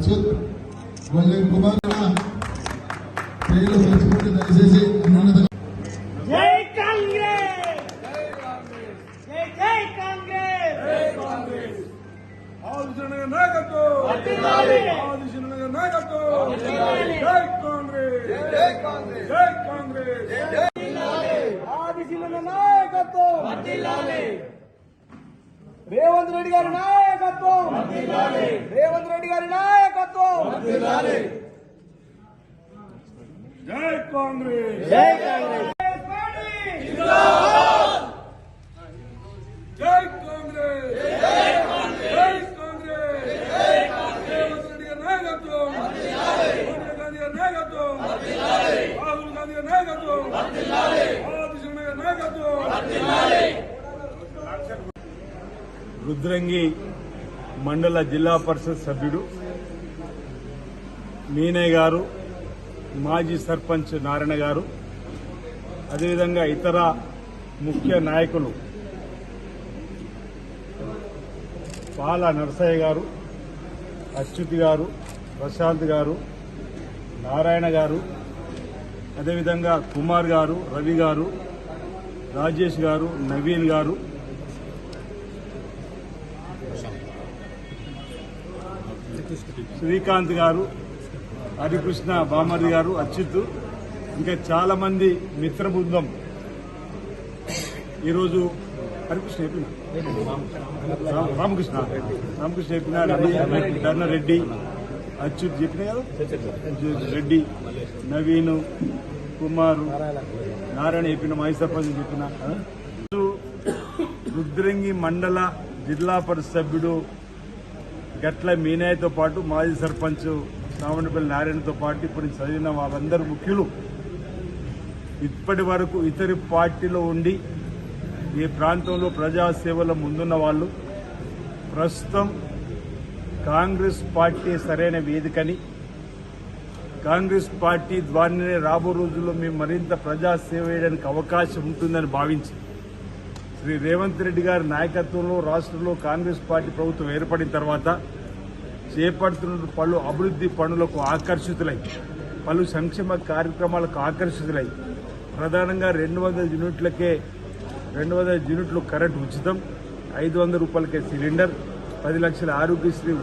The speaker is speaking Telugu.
అచ్యుత్ గొల్లెం కుమార్ పేర్లు తెలుసుకుంటే దయచేసి అన్యోన్యత జై కాంగ్రెస్! జై జై కాంగ్రెస్! ఆదిశనగ నాయకత్వం! రేవంత్ రెడ్డి గారి నాయకత్వం. రేవంత్ రెడ్డి గారి నాయకత్వం. జై కాంగ్రెస్. జై కాంగ్రెస్. జై కాంగ్రెస్. జై కాంగ్రెస్. రేవంత్ రెడ్డి గారి నాయకత్వం. సోనియా గాంధీ గారి నాయకత్వం. రాహుల్ గాంధీ గారి నాయకత్వం. నాయకత్వం. రుద్రంగి మండల జిల్లా పరిషత్ సభ్యుడు మీనయ్య గారు మాజీ సర్పంచ్ నారాయణ గారు అదేవిధంగా ఇతర ముఖ్య నాయకులు పాల నరసయ్య గారు అచ్యుత్ గారు ప్రశాంత్ గారు నారాయణ గారు అదేవిధంగా కుమార్ గారు రవి గారు రాజేష్ గారు నవీన్ గారు శ్రీకాంత్ గారు హరికృష్ణ బామర్ది గారు అచ్యుత్ ఇంకా చాలా మంది మిత్ర బృందం. ఈరోజు హరికృష్ణ చెప్పిన. రామకృష్ణ. రామకృష్ణ చెప్పిన రెడ్డి రెడ్డి అచ్యుత్ చెప్పిన కదా? రెడ్డి నవీన్ కుమారు నారాయణ చెప్పిన మాజీ చెప్పిన. రుద్రంగి మండల జిల్లా పరిషత్ సభ్యుడు గట్ల మీనాయతో పాటు మాజీ సర్పంచ్ శ్రావణపల్లి నారాయణతో పాటు ఇప్పుడు చదివిన వాళ్ళందరూ ముఖ్యులు. ఇప్పటి వరకు ఇతర పార్టీలో ఉండి ఈ ప్రాంతంలో ప్రజాసేవలో ముందున్న వాళ్ళు ప్రస్తుతం కాంగ్రెస్ పార్టీ సరైన వేదికని కాంగ్రెస్ పార్టీ ద్వారానే రాబో రోజుల్లో మేము మరింత ప్రజాసేవ చేయడానికి అవకాశం ఉంటుందని భావించి శ్రీ రేవంత్ రెడ్డి గారి నాయకత్వంలో రాష్ట్రంలో కాంగ్రెస్ పార్టీ ప్రభుత్వం ఏర్పడిన తర్వాత చేపడుతున్న పలు అభివృద్ధి పనులకు ఆకర్షితులై పలు సంక్షేమ కార్యక్రమాలకు ఆకర్షితులై ప్రధానంగా రెండు వందల యూనిట్లకే రెండు వందల యూనిట్లు కరెంట్ ఉచితం ఐదు వందల రూపాయలకే సిలిండర్ పది లక్షల ఆరోగ్యశ్రీ